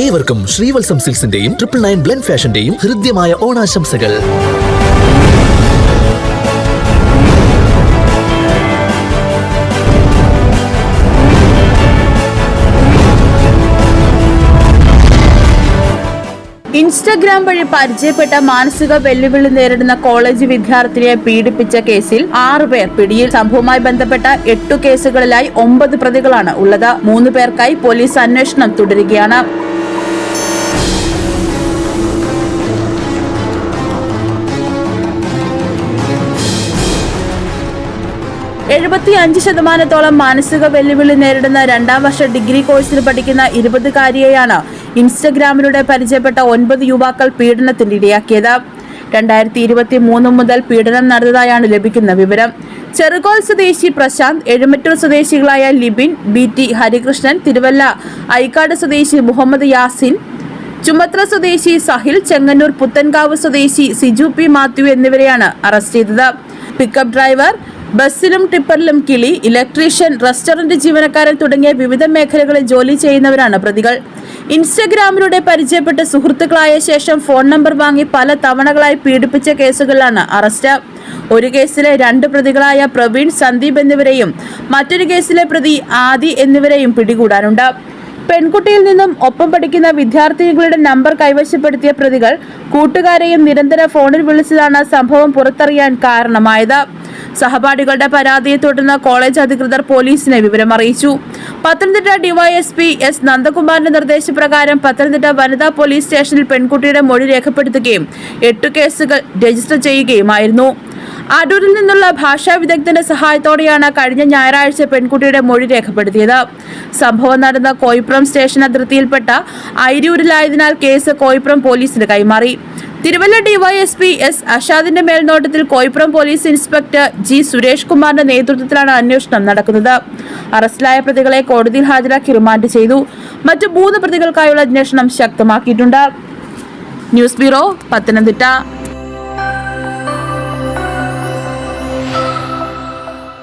ഏവർക്കും ശ്രീവത്സം സിൽസിന്റെയും triple nine blend ഫാഷന്റെയും ഹൃദ്യമായ ഓണാശംസകൾ. ഇൻസ്റ്റഗ്രാം വഴി പരിചയപ്പെട്ട മാനസിക വെല്ലുവിളി നേരിടുന്ന കോളേജ് വിദ്യാർത്ഥിനിയെ പീഡിപ്പിച്ച കേസിൽ ആറ് പേർ പിടിയിൽ. സംഭവവുമായി ബന്ധപ്പെട്ട എട്ടു കേസുകളിലായി ഒമ്പത് പ്രതികളാണ് ഉള്ളത്. മൂന്ന് പേർക്കായി പോലീസ് അന്വേഷണം തുടരുകയാണ്. എഴുപത്തി അഞ്ച് ശതമാനത്തോളം മാനസിക വെല്ലുവിളി നേരിടുന്ന രണ്ടാം വർഷ ഡിഗ്രി കോഴ്സിൽ പഠിക്കുന്ന ഇരുപതുകാരിയെയാണ് ഇൻസ്റ്റഗ്രാമിലൂടെ പരിചയപ്പെട്ട ഒൻപത് യുവാക്കൾ പീഡനത്തിന് ഇടയാക്കിയത്. രണ്ടായിരത്തി ഇരുപത്തി മൂന്ന് മുതൽ പീഡനം നടന്നതായാണ് ലഭിക്കുന്ന വിവരം. ചെറുകോൽ സ്വദേശി പ്രശാന്ത് എഴുമറ്റൂർ സ്വദേശികളായ ലിബിൻ ബി ടി ഹരികൃഷ്ണൻ തിരുവല്ല ഐക്കാട് സ്വദേശി മുഹമ്മദ് യാസിൻ ചുമത്ര സ്വദേശി സഹിൽ ചെങ്ങന്നൂർ പുത്തൻകാവ് സ്വദേശി സിജു പി മാത്യു എന്നിവരെയാണ് അറസ്റ്റ് ചെയ്തത്. പിക്കപ്പ് ഡ്രൈവർ ബസ്സിലും ടിപ്പറിലും കിളി ഇലക്ട്രീഷ്യൻ റെസ്റ്റോറന്റ് ജീവനക്കാരൻ തുടങ്ങിയ വിവിധ മേഖലകളിൽ ജോലി ചെയ്യുന്നവരാണ് പ്രതികൾ. ഇൻസ്റ്റഗ്രാമിലൂടെ പരിചയപ്പെട്ട് സുഹൃത്തുക്കളായ ശേഷം ഫോൺ നമ്പർ വാങ്ങി പല തവണകളായി പീഡിപ്പിച്ച കേസുകളിലാണ് അറസ്റ്റ്. ഒരു കേസിലെ രണ്ട് പ്രതികളായ പ്രവീൺ സന്ദീപ് എന്നിവരെയും മറ്റൊരു കേസിലെ പ്രതി ആദി എന്നിവരെയും പിടികൂടാനുണ്ട്. പെൺകുട്ടിയിൽ നിന്നും ഒപ്പം പഠിക്കുന്ന വിദ്യാർത്ഥിനികളുടെ നമ്പർ കൈവശപ്പെടുത്തിയ പ്രതികൾ കൂട്ടുകാരെയും നിരന്തരം ഫോണിൽ വിളിച്ചതാണ് സംഭവം പുറത്തറിയാൻ കാരണമായത്. സഹപാഠികളുടെ പരാതിയെ തുടർന്ന് കോളേജ് അധികൃതർ പോലീസിനെ വിവരം അറിയിച്ചു. പത്തനംതിട്ട ഡിവൈഎസ്പി എസ് നന്ദകുമാറിന്റെ നിർദ്ദേശപ്രകാരം പത്തനംതിട്ട വനിതാ പോലീസ് സ്റ്റേഷനിൽ പെൺകുട്ടിയുടെ മൊഴി രേഖപ്പെടുത്തുകയും എട്ടു കേസുകൾ രജിസ്റ്റർ ചെയ്യുകയുമായിരുന്നു. അടൂരിൽ നിന്നുള്ള ഭാഷാ വിദഗ്ധന്റെ സഹായത്തോടെയാണ് കഴിഞ്ഞ ഞായറാഴ്ച പെൺകുട്ടിയുടെ മൊഴി രേഖപ്പെടുത്തിയത്. സംഭവം നടന്ന കോയിപ്പുറം സ്റ്റേഷൻ അതിർത്തിയിൽപ്പെട്ട ഐരൂരിലായതിനാൽ കേസ് കോയിപ്പുറം പോലീസിന് കൈമാറി. തിരുവല്ല ഡിവൈഎസ്പി എസ് അഷാദിന്റെ മേൽനോട്ടത്തിൽ Koipuram police inspector G Suresh കുമാറിന്റെ നേതൃത്വത്തിലാണ് അന്വേഷണം നടക്കുന്നത്. അറസ്റ്റിലായ പ്രതികളെ കോടതിയിൽ ഹാജരാക്കി റിമാൻഡ് ചെയ്തു. മറ്റു മൂന്ന് പ്രതികൾക്കായുള്ള അന്വേഷണം ശക്തമാക്കിയിട്ടുണ്ട്. News bureau Pathanamthitta.